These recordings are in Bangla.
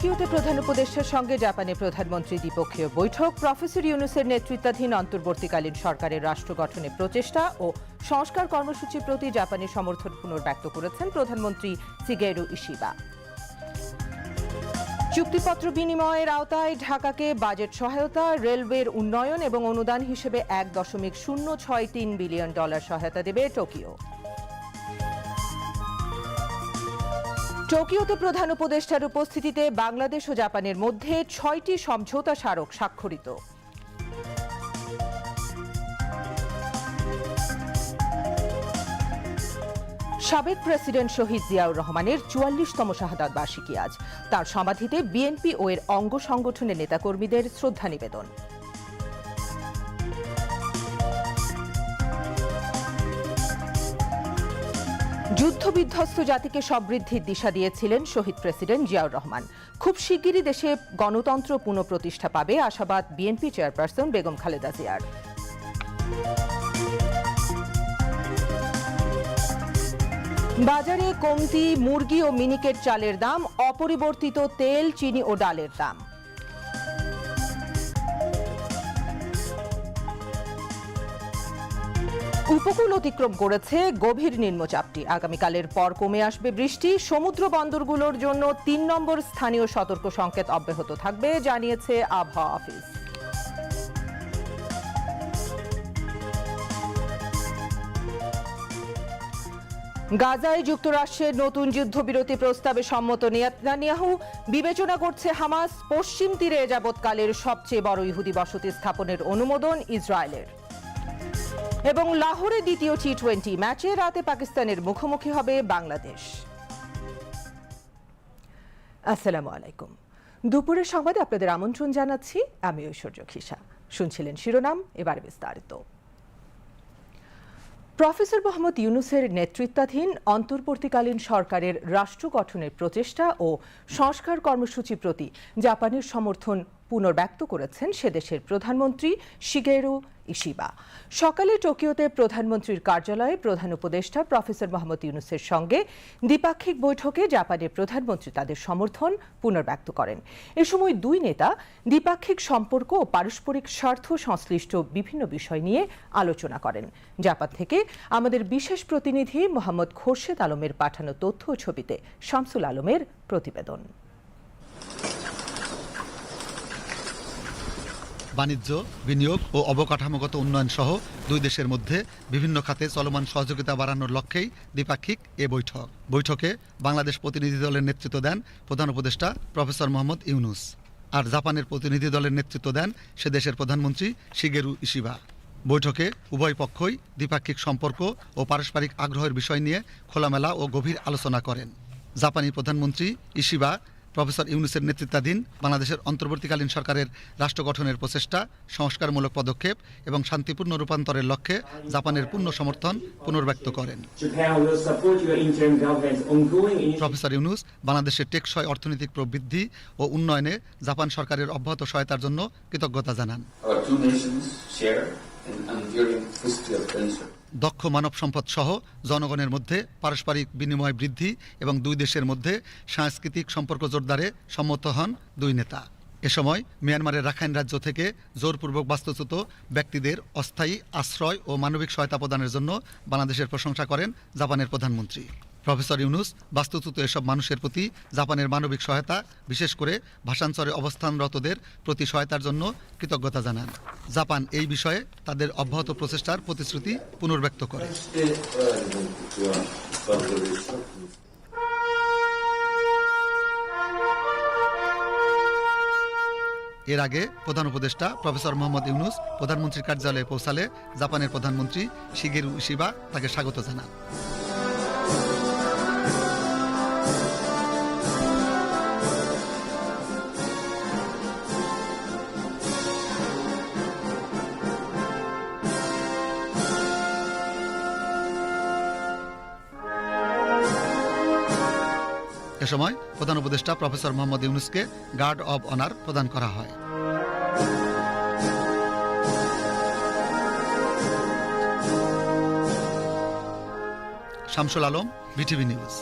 টোকিওতে প্রধান উপদেষ্টার সঙ্গে জাপানের প্রধানমন্ত্রী দ্বিপক্ষীয় বৈঠক। প্রফেসর ইউনুসের নেতৃত্বাধীন অন্তর্বর্তীকালীন সরকারের রাষ্ট্র গঠনে প্রচেষ্টা ও সংস্কার কর্মসূচির প্রতি জাপানের সমর্থন পুনর্ব্যক্ত করেছেন প্রধানমন্ত্রী সিগেরু ইশিবা। চুক্তিপত্র বিনিময়ের আওতায় ঢাকাকে বাজেট সহায়তা, রেলওয়ের উন্নয়ন এবং অনুদান হিসেবে এক দশমিক শূন্য ছয় তিন বিলিয়ন ডলার সহায়তা দেবে টোকিও। টোকিওতে প্রধান উপদেষ্টার উপস্থিতিতে বাংলাদেশ ও জাপানের মধ্যে ছয়টি সমঝোতা স্মারক স্বাক্ষরিত। সাবেক প্রেসিডেন্ট শহীদ জিয়াউর রহমানের চুয়াল্লিশতম শাহাদাত বার্ষিকী আজ। তার সমাধিতে বিএনপি ও এর অঙ্গ সংগঠনের নেতাকর্মীদের শ্রদ্ধা নিবেদন। যুদ্ধবিধ্বস্ত জাতিকে সমৃদ্ধির দিশা দিয়েছিলেন শহীদ প্রেসিডেন্ট জিয়াউর রহমান। খুব শিগগিরই দেশে গণতন্ত্র পুনঃপ্রতিষ্ঠা পাবে, আশাবাদ বিএনপি চেয়ারপারসন বেগম খালেদা জিয়ার। বাজারে কমতি, মুরগি ও মিনিকেট চালের দাম, অপরিবর্তিত তেল, চিনি ও ডালের দাম। উপকূল অতিক্রম করেছে গভীর নিম্নচাপটি। আগামীকালের পর কমে আসবে বৃষ্টি। সমুদ্র বন্দরগুলোর জন্য তিন নম্বর স্থানীয় সতর্ক সংকেত অব্যাহত থাকবে, জানিয়েছে আবহাওয়া অফিস। গাজায় যুক্তরাষ্ট্রের নতুন যুদ্ধবিরতি প্রস্তাবে সম্মত নেতানিয়াহু। বিবেচনা করছে হামাস পশ্চিম তীরে যাবৎকালের সবচেয়ে বড় ইহুদি বসতি স্থাপনের অনুমোদন ইসরায়েলের। এবং লাহোরে দ্বিতীয় টি টোয়েন্টি ম্যাচে রাতে পাকিস্তানের মুখোমুখি হবে বাংলাদেশ। আসসালামু আলাইকুম। দুপুরের সংবাদে আপনাদের আমন্ত্রণ জানাচ্ছি, আমি ঐশ্বর্য খিসা শুনছিলেন শিরোনাম, এবার বিস্তারিত। প্রফেসর মোহাম্মদ ইউনুসের নেতৃত্বাধীন অন্তর্বর্তীকালীন সরকারের রাষ্ট্র গঠনের প্রচেষ্টা ও সংস্কার কর্মসূচি প্রতি জাপানের সমর্থন পুনর্ব্যক্ত করেছেন সে দেশের প্রধানমন্ত্রী শিগেরু ইশিবা। সকালে টোকিওতে প্রধানমন্ত্রীর কার্যালয়ে প্রধান উপদেষ্টা প্রফেসর মোহাম্মদ ইউনুসের সঙ্গে দ্বিপাক্ষিক বৈঠকে জাপানের প্রধানমন্ত্রী তাদের সমর্থন পুনর্ব্যক্ত করেন। এ সময় দুই নেতা দ্বিপাক্ষিক সম্পর্ক ও পারস্পরিক স্বার্থ সংশ্লিষ্ট বিভিন্ন বিষয় নিয়ে আলোচনা করেন। জাপান থেকে আমাদের বিশেষ প্রতিনিধি মোহাম্মদ খোরশেদ আলমের পাঠানো তথ্য ছবিতে শামসুল আলমের প্রতিবেদন। বাণিজ্য, বিনিয়োগ ও অবকাঠামোগত উন্নয়ন সহ দুই দেশের মধ্যে বিভিন্ন খাতে চলমান সহযোগিতা বাড়ানোর লক্ষ্যেই দ্বিপাক্ষিক এ বৈঠক। বৈঠকে বাংলাদেশ প্রতিনিধি দলের নেতৃত্ব দেন প্রধান উপদেষ্টা প্রফেসর মোহাম্মদ ইউনুস আর জাপানের প্রতিনিধি দলের নেতৃত্ব দেন সে দেশের প্রধানমন্ত্রী শিগেরু ইশিবা। বৈঠকে উভয় পক্ষই দ্বিপাক্ষিক সম্পর্ক ও পারস্পরিক আগ্রহের বিষয় নিয়ে খোলামেলা ও গভীর আলোচনা করেন। জাপানি প্রধানমন্ত্রী ইশিবা প্রফেসর ইউনুসের নেতৃত্বাধীন বাংলাদেশের অন্তর্বর্তীকালীন সরকারের রাষ্ট্র গঠনের প্রচেষ্টা সংস্কারমূলক পদক্ষেপ এবং শান্তিপূর্ণ রূপান্তরের লক্ষ্যে জাপানের পূর্ণ সমর্থন পুনর্ব্যক্ত করেন. প্রফেসর ইউনুস বাংলাদেশের টেকসই অর্থনৈতিক প্রবৃদ্ধি ও উন্নয়নে জাপান সরকারের অব্যাহত সহায়তার জন্য কৃতজ্ঞতা জানান। দক্ষ মানব সম্পদ সহ জনগণের মধ্যে পারস্পরিক বিনিময় বৃদ্ধি এবং দুই দেশের মধ্যে সাংস্কৃতিক সম্পর্ক জোরদারে সম্মত হন দুই নেতা। এ সময় মিয়ানমারের রাখাইন রাজ্য থেকে জোরপূর্বক বাস্তুচ্যুত ব্যক্তিদের অস্থায়ী আশ্রয় ও মানবিক সহায়তা প্রদানের জন্য বাংলাদেশের প্রশংসা করেন জাপানের প্রধানমন্ত্রী। প্রফেসর ইউনুস, বাস্তুচ্যুত এসব মানুষের প্রতি জাপানের মানবিক সহায়তা, বিশেষ করে ভাষাঞ্চরে অবস্থানরতদের প্রতি সহায়তার জন্য কৃতজ্ঞতা জানান। জাপান এই বিষয়ে তাদের অব্যাহত প্রচেষ্টার প্রতিশ্রুতি পুনর্ব্যক্ত করে। এর আগে প্রধান উপদেষ্টা প্রফেসর মোহাম্মদ ইউনুস প্রধানমন্ত্রীর কার্যালয়ে পৌঁছালে জাপানের প্রধানমন্ত্রী শিগেরু ইশিবা তাকে স্বাগত জানান। সময় প্রধান উপদেষ্টা প্রফেসর মোহাম্মদ ইউনুসকে গার্ড অব অনার প্রদান করা হয়। Shamsul Alam, BTV news.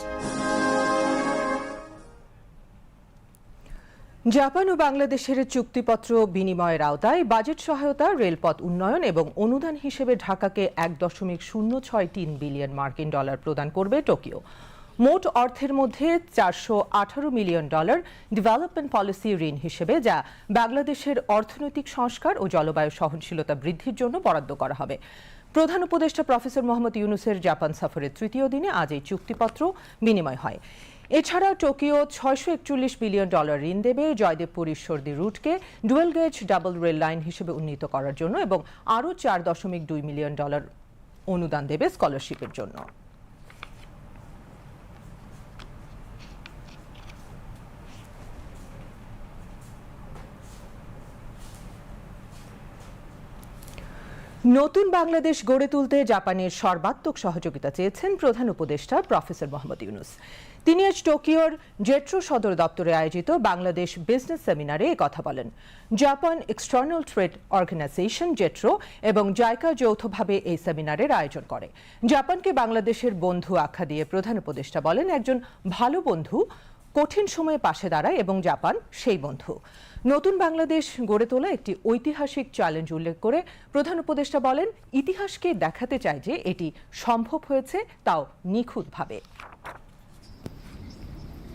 Japan ও বাংলাদেশের চুক্তিপত্র বিনিময়ের আওতায় বাজেট সহায়তা, রেলপথ উন্নয়ন এবং অনুদান হিসেবে ঢাকাকে এক দশমিক শূন্য ছয় তিন বিলিয়ন মার্কিন ডলার প্রদান করবে টোকিও। মোট অর্থের মধ্যে চারশো আঠারো মিলিয়ন ডলার ডেভেলপমেন্ট পলিসি ঋণ হিসেবে, যা বাংলাদেশের অর্থনৈতিক সংস্কার ও জলবায়ু সহনশীলতা বৃদ্ধির জন্য বরাদ্দ করা হবে। প্রধান উপদেষ্টা প্রফেসর মোহাম্মদ ইউনুসের জাপান সফরের তৃতীয় দিনে আজ এই চুক্তিপত্র বিনিময় হয়। এছাড়া টোকিও ছয়শো একচল্লিশ বিলিয়ন ডলার ঋণ দেবে, Joydebpur Ishwardi রুটকে dual gauge double rail line হিসেবে উন্নীত করার জন্য এবং আরও চার দশমিক দুই মিলিয়ন ডলার অনুদান দেবে স্কলারশিপের জন্য। নতুন বাংলাদেশ গড়ে তুলতে জাপানের সর্বাত্মক সহযোগিতা চেয়েছেন প্রধান উপদেষ্টা প্রফেসর মোহাম্মদ ইউনুস। তিনি আজ টোকিওর জেট্রো সদর দপ্তরে আয়োজিত বাংলাদেশ বিজনেস সেমিনারে কথা বলেন। Japan external trade organization JETRO এবং জাইকা যৌথভাবে এই সেমিনারের আয়োজন করে। জাপানকে বাংলাদেশের বন্ধু আখ্যা দিয়ে প্রধান উপদেষ্টা বলেন, একজন ভালো বন্ধু কঠিন সময়ে পাশে দাঁড়ায় এবং জাপান সেই বন্ধু। নতুন বাংলাদেশ গড়ে তোলা একটি ঐতিহাসিক চ্যালেঞ্জ উল্লেখ করে প্রধান উপদেষ্টা বলেন ইতিহাসকে দেখাতে চায় যে এটি সম্ভব হয়েছে তাও নিখুঁতভাবে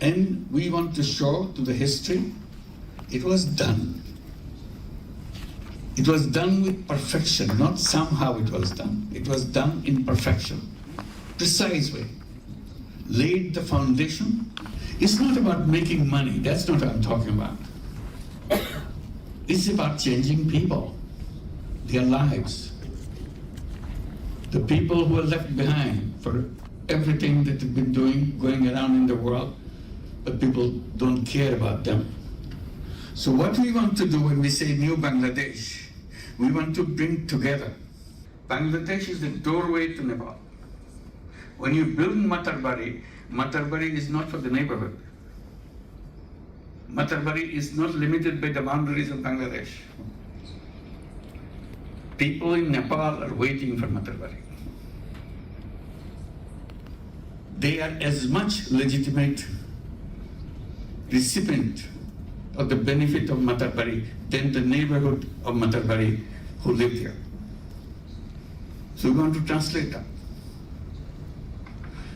And we want to show to the history it was done. It was done with perfection, not somehow it was done. It was done in perfection, precise way. Laid the foundation. It's not about making money, that's not what I'm talking about. It's about changing people, their lives. The people who are left behind for everything that they've been doing, going around in the world, but people don't care about them. So what we want to do when we say New Bangladesh, we want to bring together. Bangladesh is the doorway to Nepal. When you build Matarbari, Matarbari is not for the neighborhood. Matarbari is not limited by the boundaries of Bangladesh. People in Nepal are waiting for Matarbari. They are as much legitimate recipient of the benefit of Matarbari than the neighborhood of Matarbari who live there. So we want to translate that.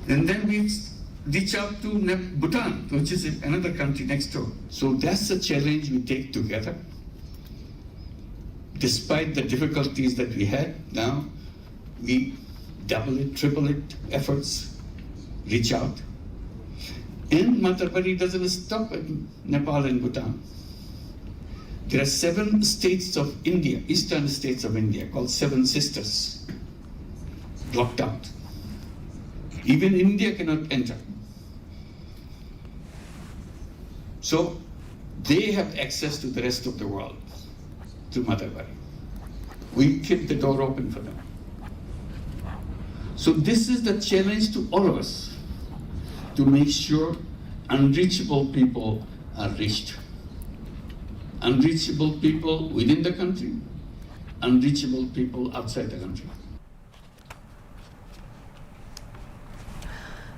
And then we reach out to Bhutan, which is another country next door. So that's the challenge we take together. Despite the difficulties that we had, now we double it, triple it efforts, reach out. And Matarbari doesn't stop at Nepal and Bhutan. There are seven states of India, eastern states of India, called Seven Sisters, blocked out. Even India cannot enter. So they have access to the rest of the world through Madhavari. We keep the door open for them. So this is the challenge to all of us to make sure unreachable people are reached. Unreachable people within the country, unreachable people outside the country.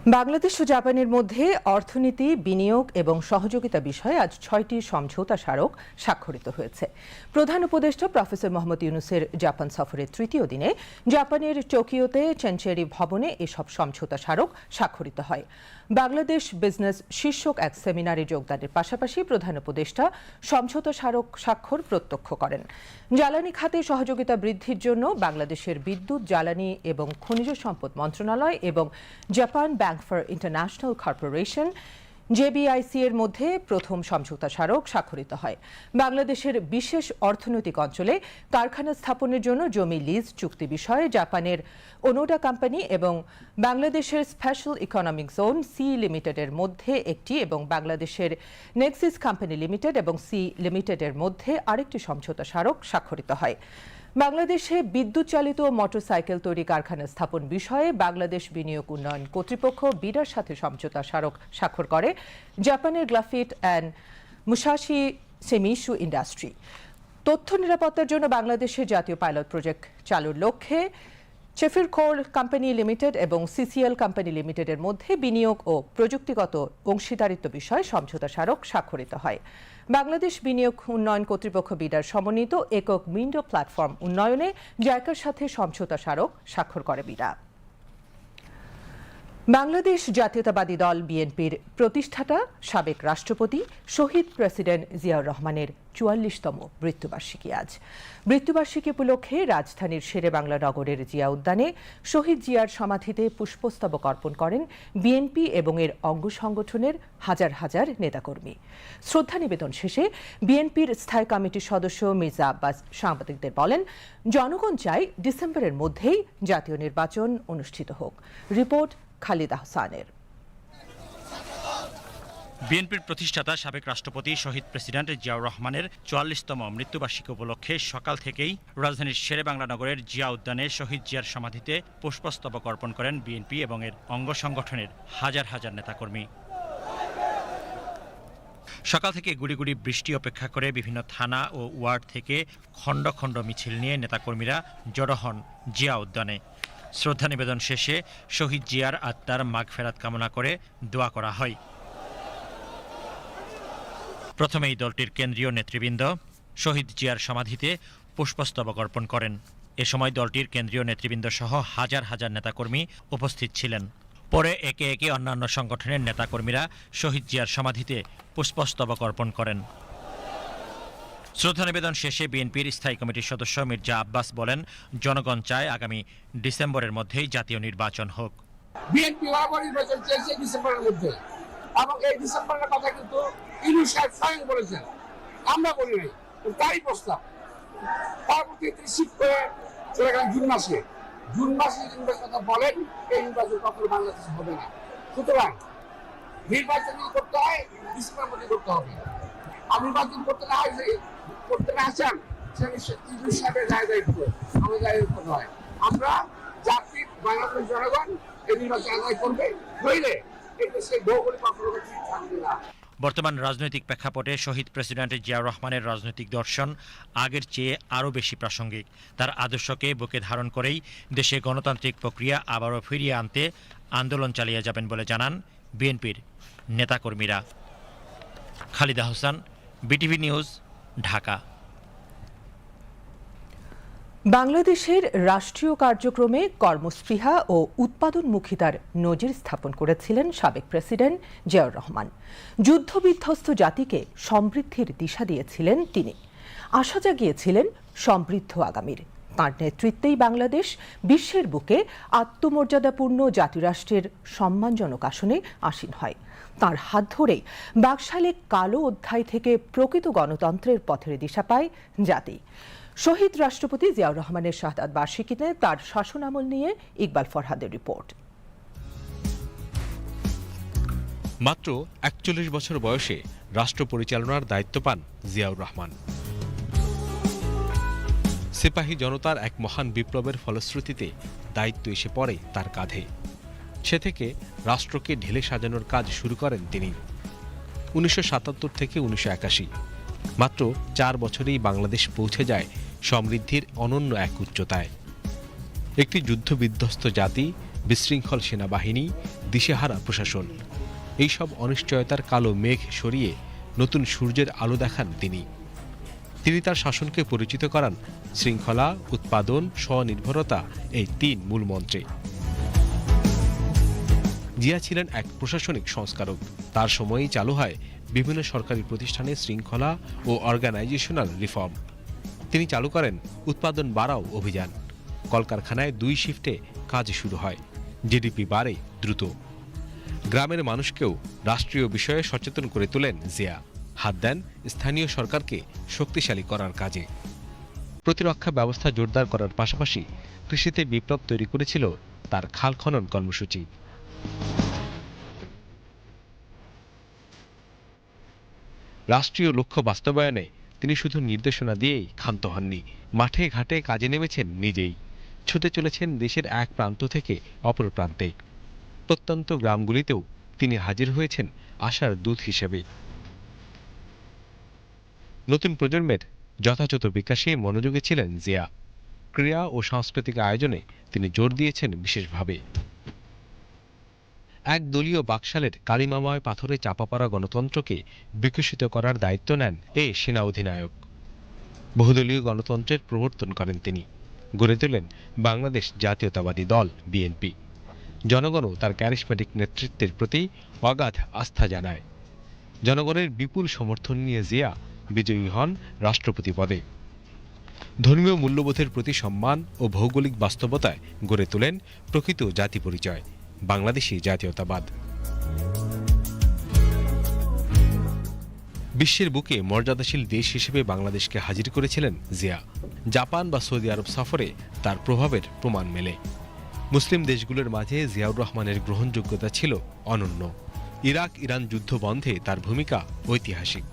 Bangladesh ও জাপানের মধ্যে অর্থনীতি, বিনিয়োগ এবং সহযোগিতা বিষয়ে আজ ছয়টি সমঝোতা স্মারক স্বাক্ষরিত হয়েছে। প্রধান উপদেষ্টা প্রফেসর মোহাম্মদ ইউনুসের জাপান সফরের তৃতীয় দিনে জাপানের টোকিওতে চেনচেরি ভবনে এসব সমঝোতা স্মারক স্বাক্ষরিত হয়। বাংলাদেশ বিজনেস শীর্ষক এক সেমিনারে যোগদানের পাশাপাশি প্রধান উপদেষ্টা সমঝোতা স্মারক স্বাক্ষর প্রত্যক্ষ করেন। জ্বালানি খাতে সহযোগিতা বৃদ্ধির জন্য বাংলাদেশের বিদ্যুৎ, জ্বালানি এবং খনিজ সম্পদ মন্ত্রণালয় এবং Japan bank for international corporation, JBIC এর মধ্যে প্রথম সমঝোতা স্মারক স্বাক্ষরিত হয়। বাংলাদেশের বিশেষ অর্থনৈতিক অঞ্চলে কারখানা স্থাপনের জন্য জমি লিজ চুক্তি বিষয়ে জাপানের ওনোডা কোম্পানি এবং বাংলাদেশের স্পেশাল ইকোনমিক জোন সি লিমিটেডের মধ্যে একটি এবং বাংলাদেশের নেক্সিস কোম্পানি লিমিটেড এবং সি লিমিটেডের মধ্যে আরেকটি সমঝোতা স্মারক স্বাক্ষরিত হয়। বাংলাদেশে বিদ্যুৎ চালিত মোটরসাইকেল তৈরি কারখানা স্থাপন বিষয়ে বাংলাদেশ বিনিয়োগ উন্নয়ন কর্তৃপক্ষ বিডার সাথে সমঝোতা স্মারক স্বাক্ষর করে, জাপানের গ্লাফিট অ্যান্ড মুসাশি সেমিশু ইন্ডাস্ট্রি। তথ্য নিরাপত্তার জন্য বাংলাদেশের জাতীয় পাইলট প্রজেক্ট চালুর লক্ষ্যে শেফির কোর কোম্পানি লিমিটেড এবং সিসিএল কোম্পানি লিমিটেডের মধ্যে বিনিয়োগ ও প্রযুক্তিগত অংশীদারিত্ব বিষয়ে সমঝোতা স্মারক স্বাক্ষরিত হয়। বাংলাদেশ বিনিয়োগ উন্নয়ন কর্তৃপক্ষ বিডার সমন্বিত একক উইন্ডো প্ল্যাটফর্ম উন্নয়নে জায়কার সাথে সমঝোতা স্মারক স্বাক্ষর করে বিডা। বাংলাদেশ জাতীয়তাবাদী দল বিএনপির প্রতিষ্ঠাতা, সাবেক রাষ্ট্রপতি, শহীদ প্রেসিডেন্ট জিয়াউর রহমানের চুয়াল্লিশতম মৃত্যুবার্ষিকী আজ। মৃত্যুবার্ষিকী উপলক্ষে রাজধানীর শেরে বাংলা নগরের জিয়া উদ্যানে শহীদ জিয়ার সমাধিতে পুষ্পস্তবক অর্পণ করেন বিএনপি এবং এর অঙ্গ সংগঠনের হাজার হাজার নেতাকর্মী। শ্রদ্ধা নিবেদন শেষে বিএনপির স্থায়ী কমিটির সদস্য মির্জা আব্বাস সাংবাদিকদের বলেন, জনগণ চায় ডিসেম্বরের মধ্যেই জাতীয় নির্বাচন অনুষ্ঠিত হোক। রিপোর্ট খালিদ আহসানের। বিএনপির প্রতিষ্ঠাতা সাবেক রাষ্ট্রপতি, শহীদ প্রেসিডেন্ট জিয়াউর রহমানের চুয়াল্লিশতম মৃত্যুবার্ষিকী উপলক্ষে সকাল থেকেই রাজধানীর শেরেবাংলা নগরের জিয়া উদ্যানে শহীদ জিয়ার সমাধিতে পুষ্পস্তবক অর্পণ করেন বিএনপি এবং এর অঙ্গ সংগঠনের হাজার হাজার নেতাকর্মী। সকাল থেকে গুড়ি গুড়ি বৃষ্টি অপেক্ষা করে বিভিন্ন থানা ও ওয়ার্ড থেকে খণ্ড খণ্ড মিছিল নিয়ে নেতাকর্মীরা জড়ো হন জিয়া উদ্যানে। শ্রদ্ধা নিবেদন শেষে শহীদ জিয়ার আত্মার মাগফেরাত কামনা করে দোয়া করা হয়। প্রথমে এই দলটির কেন্দ্রীয় নেতৃবৃন্দ শহীদ জিয়ার সমাধিতে পুষ্পস্তবক অর্পণ করেন। এ সময় দলটির কেন্দ্রীয় নেতৃবৃন্দ সহ হাজার হাজার নেতাকর্মী উপস্থিত ছিলেন। পরে একে একে অন্যান্য সংগঠনের নেতাকর্মীরা শহীদ জিয়ার সমাধিতে পুষ্পস্তবক অর্পণ করেন। শ্রদ্ধা নিবেদন শেষে বিএনপির স্থায়ী কমিটির সদস্য মির্জা আব্বাস বলেন, জনগণ চায় আগামী ডিসেম্বরের মধ্যেই জাতীয় নির্বাচন হোক। বিএনপি বরাবর নির্বাচন চেয়েছে ডিসেম্বরের মধ্যে। এবং এই ডিসেম্বরের কথা কিন্তু ইনু সাহেব স্বয়ং বলেছেন। আমরা বলি নাই প্রস্তাব। শিফট করে চলে গেলেন জুন মাসে। জুন মাসে কথা বলেন, এই নির্বাচন কখনো বাংলাদেশে হবে না। সুতরাং নির্বাচন করতে হয়, ডিসেম্বরের মধ্যে করতে হবে। নির্বাচন করতে না হয় করতে না নয়। আমরা জাতির বাংলাদেশ জনগণ এই নির্বাচন আদায় করবে, নইলে বর্তমান রাজনৈতিক প্রেক্ষাপটে শহীদ প্রেসিডেন্ট জিয়াউর রহমানের রাজনৈতিক দর্শন আগের চেয়ে আরও বেশি প্রাসঙ্গিক। তার আদর্শকে বুকে ধারণ করেই দেশে গণতান্ত্রিক প্রক্রিয়া আবারও ফিরিয়ে আনতে আন্দোলন চালিয়ে যাবেন বলে জানান বিএনপির নেতাকর্মীরা। Khalida Hossain BTV news, Dhaka. বাংলাদেশের রাষ্ট্রীয় কার্যক্রমে কর্মস্পৃহা ও উৎপাদনমুখিতার নজির স্থাপন করেছিলেন সাবেক প্রেসিডেন্ট জিয়াউর রহমান। যুদ্ধবিধ্বস্ত জাতিকে সমৃদ্ধির দিশা দিয়েছিলেন তিনি। আশা জাগিয়েছিলেন সমৃদ্ধ আগামীর। তাঁর নেতৃত্বেই বাংলাদেশ বিশ্বের বুকে আত্মমর্যাদাপূর্ণ জাতিরাষ্ট্রের সম্মানজনক আসনে আসীন হয়। তাঁর হাত ধরেই বাকশালে কালো অধ্যায় থেকে প্রকৃত গণতন্ত্রের পথের দিশা পায় জাতি। শহীদ রাষ্ট্রপতি জিয়াউর রহমানের শাহাদ বার্ষিকীতে তার শাসনামল নিয়ে ইকবাল ফরহাদের রিপোর্ট। মাত্র একচল্লিশ বছর বয়সে রাষ্ট্র পরিচালনার দায়িত্ব পান জিয়াউর রহমান। সিপাহী জনতার এক মহান বিপ্লবের ফলশ্রুতিতে দায়িত্ব এসে পড়ে তার কাঁধে। সে থেকে রাষ্ট্রকে ঢেলে সাজানোর কাজ শুরু করেন তিনি। উনিশশো সাতাত্তর থেকে উনিশশো একাশি। মাত্র চার বছরেই বাংলাদেশ পৌঁছে যায় সমৃদ্ধির অনন্য এক উচ্চতায়। একটি যুদ্ধবিধ্বস্ত জাতি, বিশৃঙ্খল সেনাবাহিনী, দিশেহারা প্রশাসন। এইসব অনিশ্চয়তার কালো মেঘ সরিয়ে নতুন সূর্যের আলো দেখান তিনি। তিনি তার শাসনকে পরিচিত করান। শৃঙ্খলা, উৎপাদন, স্বনির্ভরতা এই তিন মূল মন্ত্রে জিয়া ছিলেন এক প্রশাসনিক সংস্কারক। তার সময়েই চালু হয় বিভিন্ন সরকারি প্রতিষ্ঠানে শৃঙ্খলা ও অর্গানাইজেশনাল রিফর্ম। তিনি চালু করেন উৎপাদন বাড়াও অভিযান। কলকারখানায় দুই শিফটে কাজ শুরু হয়। জিডিপি বাড়ে দ্রুত। গ্রামের মানুষকেও রাষ্ট্রীয় বিষয়ে সচেতন করে তোলেন জিয়া। হাত দেন স্থানীয় সরকারকে শক্তিশালী করার কাজে। প্রতিরক্ষা ব্যবস্থা জোরদার করার পাশাপাশি কৃষিতে বিপ্লব তৈরি করেছিল তার খাল খনন কর্মসূচি। রাষ্ট্রীয় লক্ষ্য বাস্তবায়নে তিনি শুধু নির্দেশনা দিয়েই ক্ষান্ত হননি। মাঠে ঘাটে কাজে নেমেছেন নিজেই। ছুটে চলেছেন দেশের এক প্রান্ত থেকে অপর প্রান্তে। প্রত্যন্ত গ্রামগুলিতেও তিনি হাজির হয়েছেন আশার দূত হিসেবে। নতুন প্রজন্মের যথাযথ বিকাশে মনোযোগী ছিলেন জিয়া। ক্রীড়া ও সাংস্কৃতিক আয়োজনে তিনি জোর দিয়েছেন বিশেষভাবে। এক দলীয় বাকশালের কালিমাময় পাথরে চাপা পড়া গণতন্ত্রকে বিকশিত করার দায়িত্ব নেন এ সেনা অধিনায়ক। বহুদলীয় গণতন্ত্রের প্রবর্তন করেন তিনি। গড়ে তোলেন বাংলাদেশ জাতীয়তাবাদী দল, বিএনপি। জনগণও তার ক্যারিসমেটিক নেতৃত্বের প্রতি অগাধ আস্থা জানায়। জনগণের বিপুল সমর্থন নিয়ে জিয়া বিজয়ী হন রাষ্ট্রপতি পদে। ধর্মীয় মূল্যবোধের প্রতি সম্মান ও ভৌগোলিক বাস্তবতায় গড়ে তোলেন প্রকৃত জাতি পরিচয়। বাংলাদেশি জাতীয়তাবাদ। বিশ্বের বুকে মর্যাদাশীল দেশ হিসেবে বাংলাদেশকে হাজির করেছিলেন জিয়া। জাপান বা সৌদি আরব সফরে তার প্রভাবের প্রমাণ মেলে। মুসলিম দেশগুলোর মাঝে জিয়াউর রহমানের গ্রহণযোগ্যতা ছিল অনন্য। ইরাক ইরান যুদ্ধ বন্ধে তার ভূমিকা ঐতিহাসিক।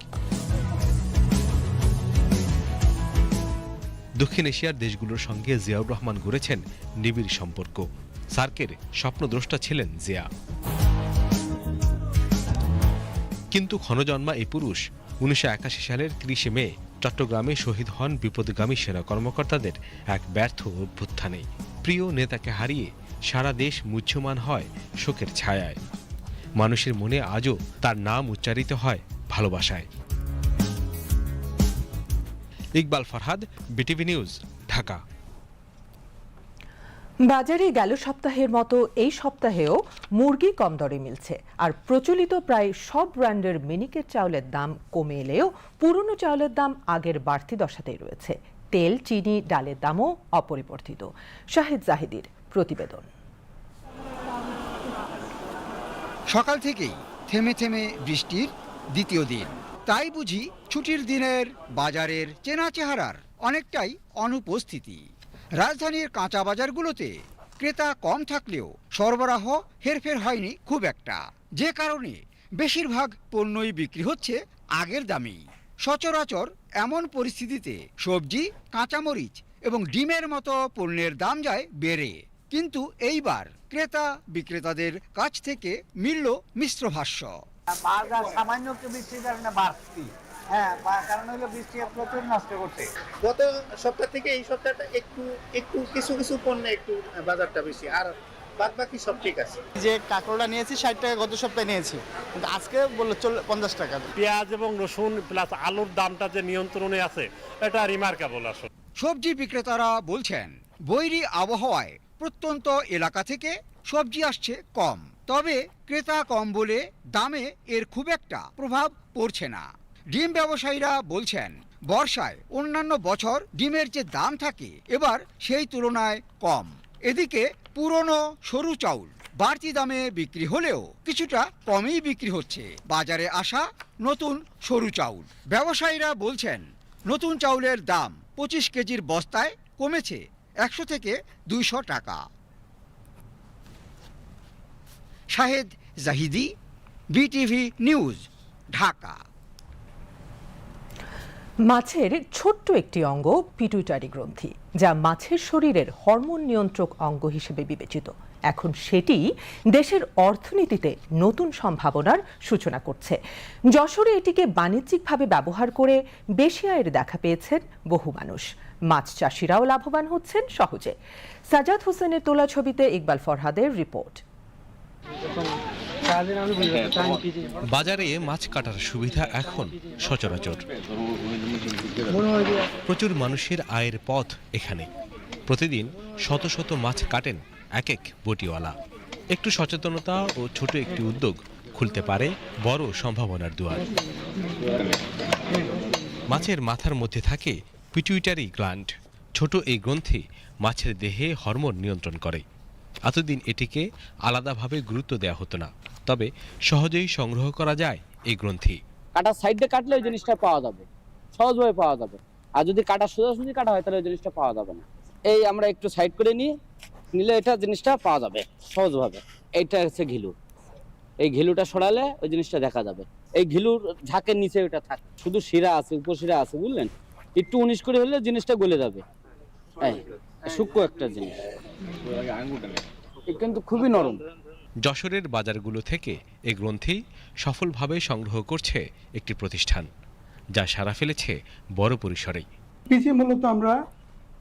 দক্ষিণ এশিয়ার দেশগুলোর সঙ্গে জিয়াউর রহমান গড়েছেন নিবিড় সম্পর্ক। সার্কের স্বপ্নদ্রষ্টা ছিলেন জিয়া। কিন্তু ক্ষণজন্মা এই পুরুষ উনিশশো একাশি সালের তিরিশে মে চট্টগ্রামে শহীদ হন বিপদগামী সেনা কর্মকর্তাদের এক ব্যর্থ অভ্যুত্থানে। প্রিয় নেতাকে হারিয়ে সারা দেশ মুহ্যমান হয় শোকের ছায়ায়। মানুষের মনে আজও তার নাম উচ্চারিত হয় ভালোবাসায়। Iqbal Farhad, BTV news, Dhaka. বাজারে গেল সপ্তাহের মতো, এই সপ্তাহেও মুরগি কম দরে মিলছে। আর প্রচলিত প্রায় সব ব্র্যান্ডের মিনিকেট চাউলের দাম কমে এলেও পুরনো চাউলের দাম আগের বাড়তি দশাতেই রয়েছে। তেল, চিনি, ডালের দামও অপরিবর্তিত। শাহিদ জাহিদির প্রতিবেদন। সকাল থেকেই থেমে থেমে বৃষ্টির দ্বিতীয় দিন। তাই বুঝি ছুটির দিনের বাজারের চেনা চেহারার অনেকটাই অনুপস্থিতি। রাজধানীর কাঁচা বাজারগুলোতে ক্রেতা কম থাকলেও সরবরাহ হেরফের হয়নি খুব একটা। যে কারণে বেশিরভাগ পণ্যই বিক্রি হচ্ছে আগের দামেই সচরাচর এমন পরিস্থিতিতে সবজি, কাঁচামরিচ এবং ডিমের মতো পণ্যের দাম যায় বেড়ে। কিন্তু এইবার ক্রেতা বিক্রেতাদের কাছ থেকে মিলল মিশ্র ভাষ্য। বাজার সামান্য কারণে বাড়তি। হ্যাঁ কারণ হলো বৃষ্টি প্রচুর নষ্ট করছে। গত সপ্তাহ থেকে এই সপ্তাহটা একটু একটু কিছু কিছু পণ্যে একটু বাজারটা বেশি। আর বাদ বাকি সব ঠিক আছে। যে নিয়েছি ষাট টাকা গত সপ্তাহে নিয়েছি। কিন্তু আজকে বলল চল পঞ্চাশ টাকা। পেঁয়াজ এবং রসুন প্লাস আলুর দামটা যে নিয়ন্ত্রণে আছে এটা রিমার্কেবল আসলে। সবজি বিক্রেতারা বলছেন বৈরী আবহাওয়ায় প্রত্যন্ত এলাকা থেকে সবজি আসছে কম। তবে ক্রেতা কম বলে দামে এর খুব একটা প্রভাব পড়ছে না। ডিম ব্যবসায়ীরা বলছেন, বর্ষায় অন্যান্য বছর ডিমের যে দাম থাকে, এবার সেই তুলনায় কম। এদিকে পুরনো সরু চাউল বাড়তি দামে বিক্রি হলেও কিছুটা কমেই বিক্রি হচ্ছে। বাজারে আসা নতুন সরু চাউল। ব্যবসায়ীরা বলছেন, নতুন চাউলের দাম পঁচিশ কেজির বস্তায় কমেছে একশো থেকে দুইশো টাকা। Shahed Zahidi, BTV news, Dhaka. মাছের ছোট্ট একটি অঙ্গ পিটুইটারি গ্রন্থি, যা মাছের শরীরের হরমোন নিয়ন্ত্রক অঙ্গ হিসেবে বিবেচিত। এখন সেটি দেশের অর্থনীতিতে নতুন সম্ভাবনার সূচনা করছে। যশোরে এটিকে বাণিজ্যিকভাবে ব্যবহার করে বেশি আয়ের দেখা পেয়েছেন বহু মানুষ। মাছ চাষিরাও লাভবান হচ্ছেন সহজে। সাজাদ হোসেনের তোলা ছবিতে ইকবাল ফরহাদের রিপোর্ট। বাজারে মাছ কাটার সুবিধা এখন সচরাচর। প্রচুর মানুষের আয়ের পথ এখানে। প্রতিদিন শত শত মাছ কাটেন এক এক বটিওয়ালা। একটু সচেতনতা ও ছোট একটি উদ্যোগ খুলতে পারে বড় সম্ভাবনার দুয়ার। মাছের মাথার মধ্যে থাকে পিটুইটারি গ্ল্যান্ড। ছোট এই গ্রন্থি মাছের দেহে হরমোন নিয়ন্ত্রণ করে। এতদিন এটিকে আলাদাভাবে গুরুত্ব দেওয়া হতো না। তবে সহজেই সংগ্রহ করা যায় এই গ্রন্থি। কাটার সাইডে কাটলে ওই জিনিসটা পাওয়া যাবে। সহজভাবে পাওয়া যাবে। আর যদি কাটা সোজাসুজি কাটা হয়, তাহলে ওই জিনিসটা পাওয়া যাবে না। এই আমরা একটু সাইড করে নিয়ে নিলে এটা জিনিসটা পাওয়া যাবে সহজভাবে। এইটা হচ্ছে ঘিলু। এই ঘিলুটা সরালে ওই জিনিসটা দেখা যাবে। এই ঘিলুর ঝাঁকের নিচে ওটা থাকে, শুধু শিরা আছে, উপশিরা আছে, বুঝলেন? একটু উনিশ করে হলে জিনিসটা গলে যাবে। এই, সূক্ষ্ম একটা জিনিস। কিন্তু খুবই নরম। যশোরের বাজারগুলো থেকে এই গ্রন্থি সফলভাবে সংগ্রহ করছে একটি প্রতিষ্ঠান যা সারা ফেলেছে বড় পরিসরে পিছিয়ে মূলত আমরা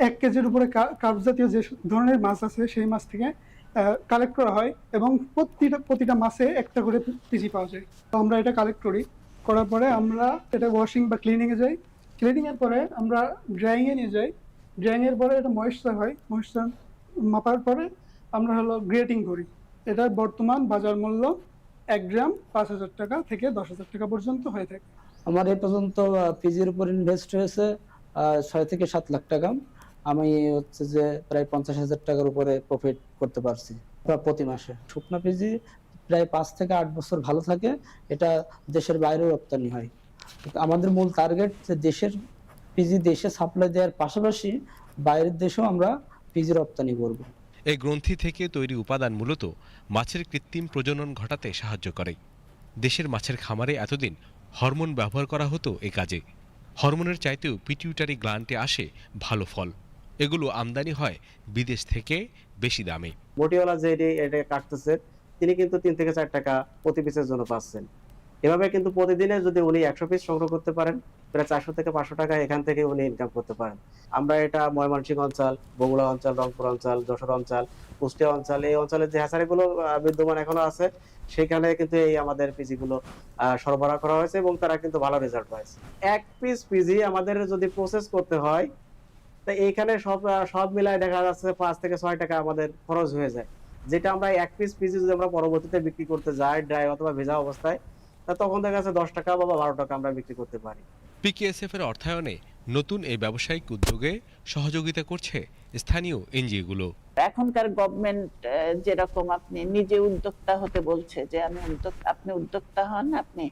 এক কেজির উপরে কার্প জাতীয় যে ধরনের মাছ আছে সেই মাছ থেকে কালেক্ট করা হয় এবং প্রতিটা প্রতিটা মাছে একটা করে পিজি পাওয়া যায়। তো আমরা এটা কালেক্ট করি। করার পরে আমরা এটা ওয়াশিং বা ক্লিনিংয়ে যাই। ক্লিনিংয়ের পরে আমরা ড্রাইংয়ে নিয়ে যাই। ড্রাইংয়ের পরে এটা ময়েশ্চার হয়। ময়েশ্চার মাপার পরে আমরা হলো গ্রেটিং করি। এটার বর্তমান বাজার মূল্য এক গ্রাম পাঁচ হাজার টাকা থেকে দশ হাজার টাকা পর্যন্ত হয়ে থাকে। আমার এ পর্যন্ত পিজির উপর ইনভেস্ট হয়েছে ছয় থেকে সাত লাখ টাকা। আমি হচ্ছে যে প্রায় পঞ্চাশ হাজার টাকার উপরে প্রফিট করতে পারছি প্রতি মাসে। শুকনা পিজি প্রায় পাঁচ থেকে আট বছর ভালো থাকে, এটা দেশের বাইরেও রপ্তানি হয়। আমাদের মূল টার্গেট যে দেশের পিজি দেশে সাপ্লাই দেওয়ার পাশাপাশি বাইরের দেশেও আমরা পিজি রপ্তানি করব। এই গ্রন্থি থেকে তৈরি উপাদান মূলত মাছের কৃত্রিম প্রজনন ঘটাতে সাহায্য করে। দেশের মাছের খামারে এতদিন হরমোন ব্যবহার করা হতো এ কাজে। হরমোনের চাইতেও পিটিউটারি গ্ল্যান্ডে আসে ভালো ফল। এগুলো আমদানি হয় বিদেশ থেকে বেশি দামে। বটিওয়ালা যে এটা কাটতেছে তিনি কিন্তু তিন থেকে চার টাকা প্রতি পিসের জন্য পাচ্ছেন। এভাবে কিন্তু প্রতিদিনে যদি উনি একশো পিস সংগ্রহ করতে পারেন, প্রায় চারশো থেকে পাঁচশো টাকা এখান থেকে উনি ইনকাম করতে পারেন। আমরা এটা ময়মনসিংহ অঞ্চল, বগুড়া অঞ্চল, রংপুর অঞ্চল, যশোর অঞ্চল, কুষ্টিয়া অঞ্চল, এই অঞ্চলের যে হ্যাচারিগুলো বিদ্যমান এখনও আছে, সেখানে কিন্তু এই আমাদের পিজি গুলো সরবরাহ করা হয়েছে এবং তারা কিন্তু ভালো রেজাল্ট পাইছে। এক পিস পিজি আমাদের যদি প্রসেস করতে হয়, তা এইখানে সব সব মিলায় দেখা যাচ্ছে পাঁচ থেকে ছয় টাকা আমাদের খরচ হয়ে যায়। যেটা আমরা এক পিস পিজি যদি আমরা পরবর্তীতে বিক্রি করতে যাই ড্রাই অথবা ভেজা অবস্থায় তখন দেখা যাচ্ছে দশ টাকা বা বারো টাকা আমরা বিক্রি করতে পারি। পিকেএসএফ এর অর্থায়নে নতুন এই ব্যবসায়িক উদ্যোগে সহযোগিতা করছে স্থানীয় এনজিওগুলো। এখনকার গভর্নমেন্ট যেরকম আপনি নিজে উদ্যোক্তা হতে বলছে যে আমি উদ্যোক্তা আপনি উদ্যোক্তা হন আপনি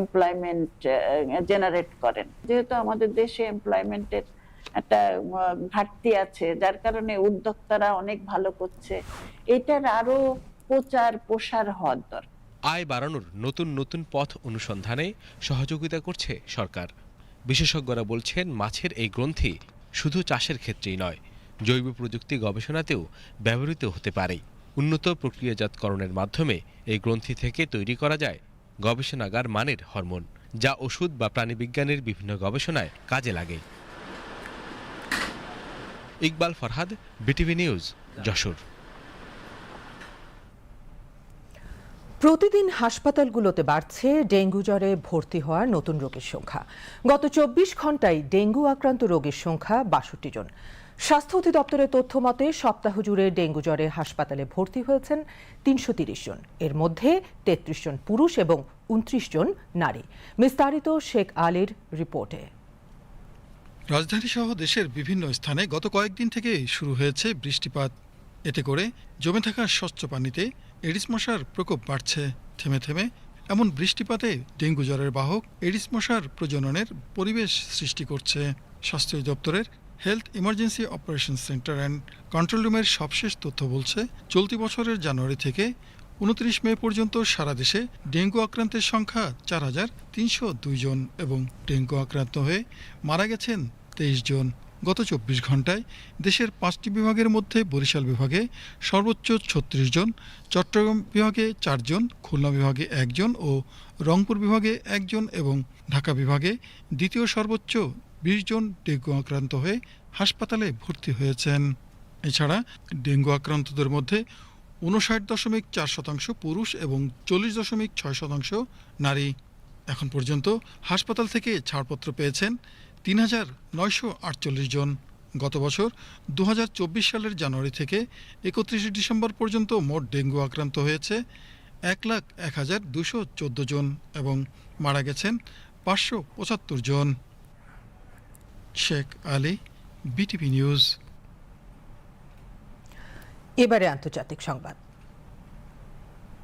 এমপ্লয়মেন্ট জেনারেট করেন। যেহেতু আমাদের দেশে এমপ্লয়মেন্টের একটা ঘাটতি আছে যার কারণে উদ্যোক্তারা অনেক ভালো করছে। এটার আরও প্রচার প্রসার হওয়ার দরকার। আয় বাড়ানোর নতুন নতুন পথ অনুসন্ধানে সহযোগিতা করছে সরকার। বিশেষজ্ঞরা বলছেন, মাছের এই গ্রন্থি শুধু চাষের ক্ষেত্রেই নয়, জৈব প্রযুক্তি গবেষণাতেও ব্যবহৃত হতে পারে। উন্নত প্রক্রিয়াজাতকরণের মাধ্যমে এই গ্রন্থি থেকে তৈরি করা যায় গবেষণাগার মানের হরমোন, যা ওষুধ বা প্রাণীবিজ্ঞানের বিভিন্ন গবেষণায় কাজে লাগে। Iqbal Farhad, BTV news, Jashore. প্রতিদিন হাসপাতালগুলোতে বাড়ছে ডেঙ্গু জ্বরে ভর্তি হওয়ার নতুন রোগীর সংখ্যা। গত চব্বিশ ঘন্টায় ডেঙ্গু আক্রান্ত রোগীর সংখ্যা বাষট্টি জন। স্বাস্থ্য অধিদপ্তরের তথ্য মতে, সপ্তাহ জুড়ে ডেঙ্গু জ্বরে হাসপাতালে ভর্তি হয়েছেন তিনশো তিরিশ জন। এর মধ্যে তেত্রিশ জন পুরুষ এবং উনত্রিশ জন নারী। বিস্তারিত শেখ আলীর রিপোর্টে। রাজধানী সহ দেশের বিভিন্ন স্থানে গত কয়েকদিন থেকে শুরু হয়েছে বৃষ্টিপাত। এতে করে জমে থাকা স্বচ্ছ পানিতে এডিস মশার প্রকোপ বাড়ছে। থেমে থেমে এমন বৃষ্টিপাতে ডেঙ্গু জ্বরের বাহক এডিস মশার প্রজননের পরিবেশ সৃষ্টি করছে। স্বাস্থ্য দপ্তরের health emergency operation centre and control রুমের সবশেষ তথ্য বলছে, চলতি বছরের জানুয়ারি থেকে উনত্রিশ মে পর্যন্ত সারা দেশে ডেঙ্গু আক্রান্তের সংখ্যা চার হাজার তিনশো দুই জন এবং ডেঙ্গু আক্রান্ত হয়ে মারা গেছেন তেইশ জন। গত চব্বিশ ঘন্টায় দেশের পাঁচটি বিভাগের মধ্যে বরিশাল বিভাগে সর্বোচ্চ ছত্রিশ জন, চট্টগ্রাম বিভাগে চারজন খুলনা বিভাগে একজন ও রংপুর বিভাগে একজন এবং ঢাকা বিভাগে দ্বিতীয় সর্বোচ্চ বিশ জন ডেঙ্গু আক্রান্ত হয়ে হাসপাতালে ভর্তি হয়েছেন। এছাড়া ডেঙ্গু আক্রান্তদের মধ্যে উনষাট দশমিক চার শতাংশ পুরুষ এবং চল্লিশ দশমিক ছয় শতাংশ নারী। এখন পর্যন্ত হাসপাতাল থেকে ছাড়পত্র পেয়েছেন তিন হাজার নয়শো আটচল্লিশ জন। গত বছর দু হাজার চব্বিশ সালের জানুয়ারি থেকে একত্রিশে ডিসেম্বর পর্যন্ত মোট ডেঙ্গু আক্রান্ত হয়েছে এক লাখ এক হাজার দুশো চোদ্দ জন এবং মারা গেছেন পাঁচশো পঁচাত্তর জন। Sheikh Ali, BTV news. এবারে আন্তর্জাতিক সংবাদ।